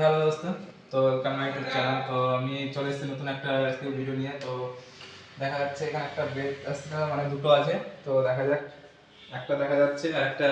Hello দোস্ত, তো welcome my YouTube channel তো আমি চলে এসেছি নতুন একটা আজকে ভিডিও নিয়ে। তো দেখা যাচ্ছে এখানে একটা বেড আসছে মানে দুটো আছে। তো দেখা যাক, একটা দেখা যাচ্ছে আর একটা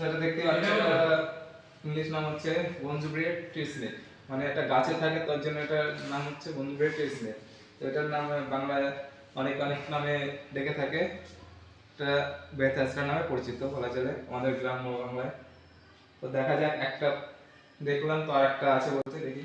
সেটা দেখতে পাচ্ছেন ইংলিশ নাম হচ্ছে বন্ধু ব্রেড ট্রিসলেট। মানে একটা গাছে থাকে তার জন্য এটার নাম হচ্ছে বন্ধু ব্রেড ট্রিসলেট। তো এটার নাম বাংলায় অনেক অনেক নামে ডেকে থাকে। এটা বেথাসরা নামে পরিচিত বলা চলে আমাদের গ্রাম বাংলায়। তো দেখা যাক একটা দেখলাম তো আর একটা আছে বলতে দেখি।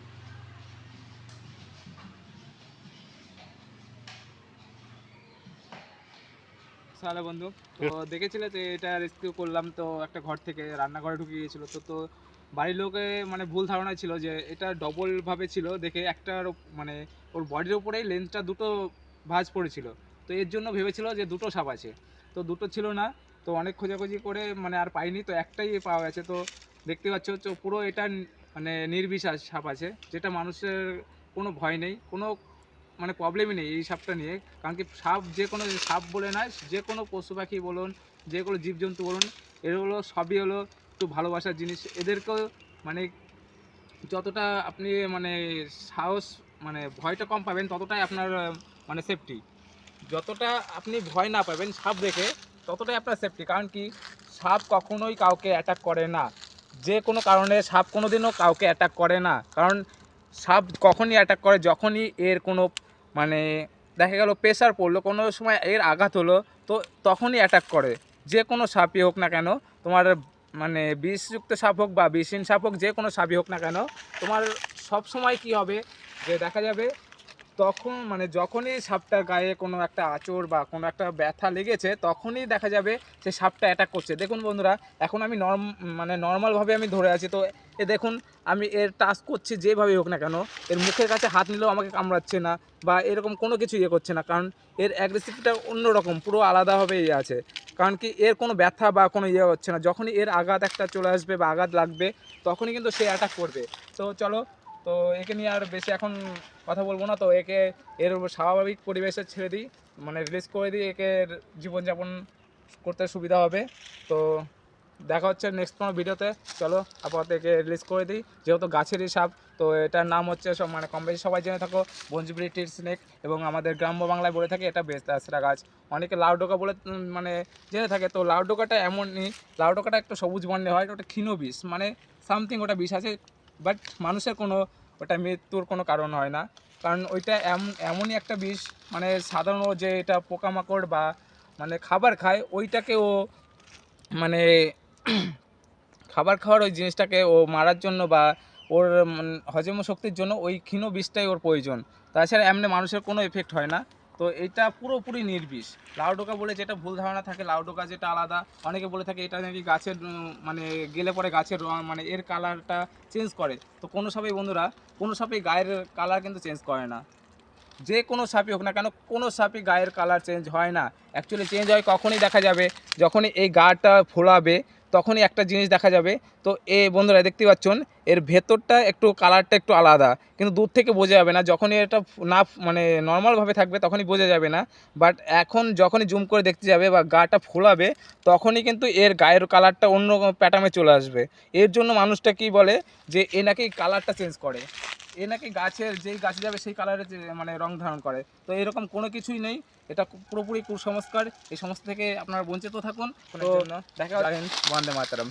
তাহলে বন্ধু। তো দেখেছিলে যে এটা রেস্কিউ করলাম তো একটা ঘর থেকে রান্নাঘরে ঢুকে গিয়েছিল। তো তো বাড়ির লোকে মানে ভুল ধারণা ছিল যে এটা ডবল ভাবে ছিল দেখে একটার মানে ওর বডির উপরেই লেন্সটা দুটো ভাঁজ পড়েছিল। তো এর জন্য ভেবেছিল যে দুটো সাপ আছে। তো দুটো ছিল না তো অনেক খোঁজাখুঁজি করে মানে আর পাইনি তো একটাই পাওয়া গেছে। তো দেখতে পাচ্ছ হচ্ছে পুরো এটা মানে নির্বিশ্বাস সাপ আছে যেটা মানুষের কোনো ভয় নেই। কোনো মানে প্রবলেমই নেই এই সাপটা নিয়ে। কারণ কি সাপ যে কোনো সাপ বলে নয়, যে কোনো পশু পাখি বলুন, যে কোনো জীবজন্তু বলুন এগুলো সবই হলো একটু ভালোবাসার জিনিস। এদেরকেও মানে যতটা আপনি মানে সাহস মানে ভয়টা কম পাবেন, ততটাই আপনার মানে সেফটি যতটা আপনি ভয় না পাবেন সাপ দেখে, ততটাই আপনার সেফটি কারণ কি সাপ কখনোই কাউকে অ্যাটাক করে না। যে কোনো কারণে সাপ কোনোদিনও কাউকে অ্যাটাক করে না। কারণ সাপ কখনই অ্যাটাক করে, যখনই এর কোনো মানে দেখা গেল প্রেশার পড়ল, কোনো সময় এর আঘাত হলো, তো তখনই অ্যাটাক করে। যে কোনো সাপই হোক না কেন, তোমার মানে বিষযুক্ত সাপ হোক বা বিষহীন সাপ হোক, যে কোনো সাপই হোক না কেন, তোমার সব সময় কি হবে যে দেখা যাবে তখন মানে যখনই সাপটার গায়ে কোনো একটা আঁচড় বা কোনো একটা ব্যথা লেগেছে, তখনই দেখা যাবে সে সাপটা অ্যাটাক করছে। দেখুন বন্ধুরা, এখন আমি নর্ম মানে নর্মালভাবে আমি ধরে আছি। তো এ দেখুন, আমি এর টাচ করছি যেভাবেই হোক না কেন, এর মুখের কাছে হাত নিলেও আমাকে কামড়াচ্ছে না বা এরকম কোনো কিছু ইয়ে করছে না। কারণ এর অ্যাগ্রেসিভটা অন্যরকম, পুরো আলাদাভাবে ইয়ে আছে। কারণ কি, এর কোনো ব্যথা বা কোনো ইয়ে হচ্ছে না। যখনই এর আঘাত একটা চলে আসবে বা আঘাত লাগবে, তখনই কিন্তু সে অ্যাটাক করবে। তো চলো তো একে নিয়ে আর বেশি এখন কথা বলব না। তো একে এর স্বাভাবিক পরিবেশে ছেড়ে দিই মানে রিলিজ করে দিই, একে জীবনযাপন করতে সুবিধা হবে। তো দেখা হচ্ছে নেক্সট কোনো ভিডিওতে। চলো, আপাতত একে রিলিজ করে দিই। যেহেতু গাছেরই সাপ, তো এটার নাম হচ্ছে সব মানে কম সবাই জেনে থাকো বঞ্জুবরি টির স্নেক এবং আমাদের গ্রাম্য বাংলায় বলে থাকে এটা বেস্ট আশ্রা গাছ। অনেকে লাউ ডোকা বলে মানে জেনে থাকে। তো লাউ ডোকাটা এমনই, লাউ ডোকাটা একটু সবুজ বর্ণে হয়, ওটা ক্ষীণ বিষ মানে সামথিং ওটা বিষ আছে। বাট মানুষের কোনো, ওটা মৃত্যুর কোনো কারণ হয় না। কারণ ওইটা এমন, এমনই একটা বিষ মানে সাধারণ যে এটা পোকামাকড় বা মানে খাবার খায়, ওইটাকে ও মানে খাবার খাওয়ার ওই জিনিসটাকে ও মারার জন্য বা ওর হজম শক্তির জন্য ওই ক্ষীণ বিষটাই ওর প্রয়োজন। তাছাড়া এমনি মানুষের কোনো এফেক্ট হয় না। তো এটা পুরোপুরি নির্বিষ। লাউডোকা বলে যেটা ভুল ধারণা থাকে, লাউডোকা যেটা আলাদা। অনেকে বলে থাকে এটা নাকি গাছের মানে গেলে পরে গাছের রং মানে এর কালারটা চেঞ্জ করে। তো কোনো সাপেই বন্ধুরা, কোনো সাপেই গায়ের কালার কিন্তু চেঞ্জ করে না। যে কোনো সাপই হোক না কেন, কোনো সাপই গায়ের কালার চেঞ্জ হয় না। অ্যাকচুয়ালি চেঞ্জ হয় কখনই দেখা যাবে, যখনই এই গাটা ফোলাবে তখনই একটা জিনিস দেখা যাবে। তো এ বন্ধুরা দেখতে পাচ্ছেন, এর ভেতরটা একটু, কালারটা একটু আলাদা। কিন্তু দূর থেকে বোঝা যাবে না, যখনই এটা না মানে নর্মালভাবে থাকবে, তখনই বোঝা যাবে না। বাট এখন যখনই জুম করে দেখতে যাবে বা গাটা ফোলাবে, তখনই কিন্তু এর গায়ের কালারটা অন্য প্যাটার্নে চলে আসবে। এর জন্য মানুষটা কি বলে যে, এ নাকি কালারটা চেঞ্জ করে। এ নাকি গাছের যেই গাছে যাবে সেই কালারের মানে রং ধারণ করে। তো এরকম কোনো কিছুই নেই। এটা পুরোপুরি কুসংস্কার। এই সমস্ত থেকে আপনারা বঞ্চিত থাকুন। তো দেখা বন্দে মাতারাম।